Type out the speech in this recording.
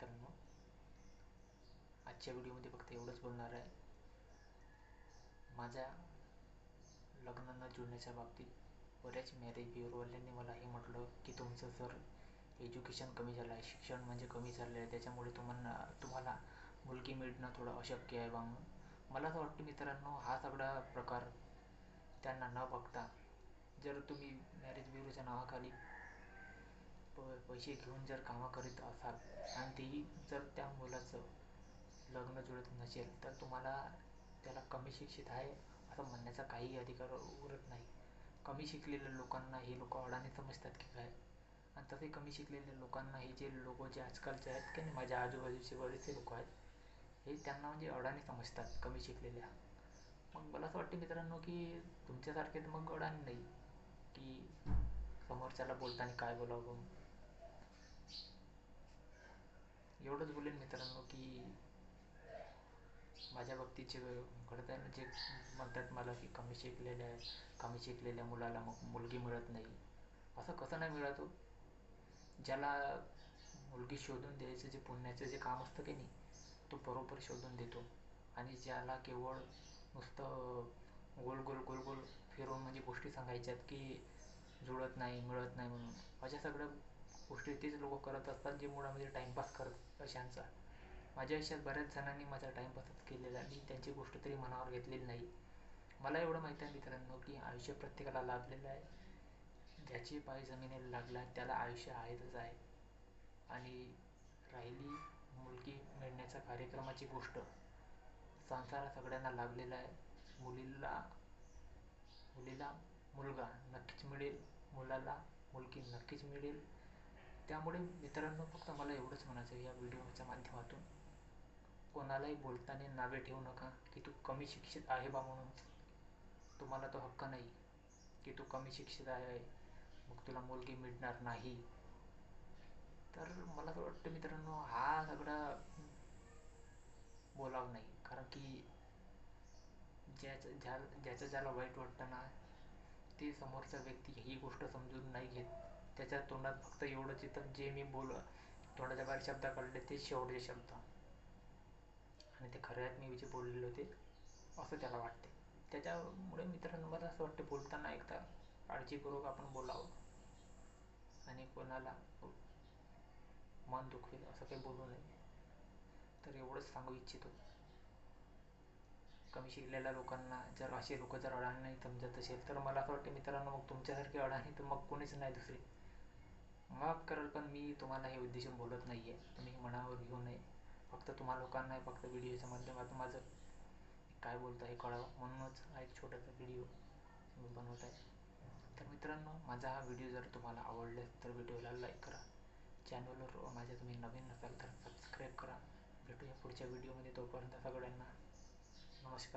मित्रांनो आजच्या व्हिडिओमध्ये फक्त एवढंच बोलणार आहे. माझ्या लग्न न जुळण्याच्या बाबतीत बऱ्याच मॅरेज ब्युरोवाल्यांनी मला हे म्हटलं की तुमचं जर एज्युकेशन कमी झालं आहे शिक्षण म्हणजे कमी झालं आहे त्याच्यामुळे तुम्हाला तुम्हाला मुलगी मिळणं थोडं अशक्य आहे बा मला असं वाटतं मित्रांनो हा सगळा प्रकार त्यांना न बघता जर तुम्ही मॅरेज ब्युरोच्या नावाखाली प पैसे घेऊन जर कामं करीत असाल आणि तेही जर त्या मुलाचं लग्न जुळत नसेल तर तुम्हाला त्याला कमी शिक्षित आहे असं म्हणण्याचा काही अधिकार उरत नाही. कमी शिकलेल्या लोकांना हे लोक अडाणी समजतात की काय? आणि तसे कमी शिकलेल्या लोकांना हे जे लोक जे आजकालचे आहेत की नाही माझ्या आजूबाजूचे बरेचसे लोक आहेत हे त्यांना म्हणजे अडाणी समजतात कमी शिकलेल्या. मग मला असं वाटते मित्रांनो की तुमच्यासारखे तर मग अडाणी नाही की समोरच्याला बोलताना काय बोलावं? एवढंच बोलेन मित्रांनो की माझ्या बाबतीत जे जे म्हणतात मला की कमी शिकलेल्या कमी शिकलेल्या मुलाला मग मुलगी मिळत नाही. असं कसं नाही मिळत हो? ज्याला मुलगी शोधून द्यायचं जे पुण्याचं जे काम असतं की नाही तो बरोबर शोधून देतो. आणि ज्याला केवळ नुसतं गोल गोल गोल गोल फिरवून म्हणजे गोष्टी सांगायच्यात की जुळत नाही मिळत नाही म्हणून. अशा सगळ्या गोष्टी तेच लोक करत असतात जे मुळामध्ये टाईमपास करत अशांचा. माझ्या आयुष्यात बऱ्याच जणांनी माझा टाईमपासच केलेला मी त्यांची गोष्ट तरी मनावर घेतलेली नाही. मला एवढं माहीत आहे मित्रांनो की आयुष्य प्रत्येकाला लाभलेलं आहे. ज्याचे पाय जमिनीला लागला त्याला आयुष्य आहेतच आहे. आणि राहिली मुलगी मिळण्याच्या कार्यक्रमाची गोष्ट संसार सगळ्यांना लाभलेला आहे. मुलीला मुलीला मुलगा नक्कीच मिळेल. मुलाला मुलगी नक्कीच मिळेल. त्यामुळे मित्रांनो फक्त मला एवढंच म्हणायचं या व्हिडिओच्या माध्यमातून कोणालाही बोलताना नावे ठेवू नका की तू कमी शिक्षित आहे बा म्हणून. तुम्हाला तो हक्क नाही की तू कमी शिक्षित आहे मग तुला मुलगी मिळणार नाही. तर मला तर वाटतं मित्रांनो हा सगळा बोलावं नाही कारण की ज्याचं ज्या ज्याचं ज्याला वाईट वाटतं ना ते समोरचा व्यक्ती ही गोष्ट समजून नाही घेत. त्याच्या तोंडात फक्त एवढंच येतं जे मी बोल तोंडाच्या बाहेर शब्द काढले ते शेवटचे शब्द. आणि ते खऱ्यात मी जे बोललेले होते असं त्याला वाटते. त्याच्यामुळे मित्रांनो मला असं वाटते बोलताना एकदा काळजीपूर्वक आपण बोलावं. आणि कोणाला मन दुखवेल असं काही बोलू नये. तर एवढंच सांगू इच्छितो. कमी शिकलेल्या लोकांना जर असे लोक जर अडाणी नाही समजत असेल तर मला असं वाटतं मित्रांनो मग तुमच्यासारखे अडाणी तर मग कोणीच नाही दुसरी. माफ कराल पण मी तुम्हाला हे उद्देशून बोलत नाही आहे तुम्ही मनावर घेऊ नये. फक्त तुम्हा लोकांना फक्त व्हिडिओच्या माध्यमातून माझं काय बोलतं हे कळावं. म्हणूनच हा एक छोटासा व्हिडिओ मी बनवत आहे. तर मित्रांनो माझा हा व्हिडिओ जर तुम्हाला आवडल्यास तर व्हिडिओला लाईक करा. चॅनलवर माझ्या तुम्ही नवीन नसाल तर सबस्क्राईब करा. भेटूया पुढच्या व्हिडिओमध्ये. तोपर्यंत सगळ्यांना नमस्कार.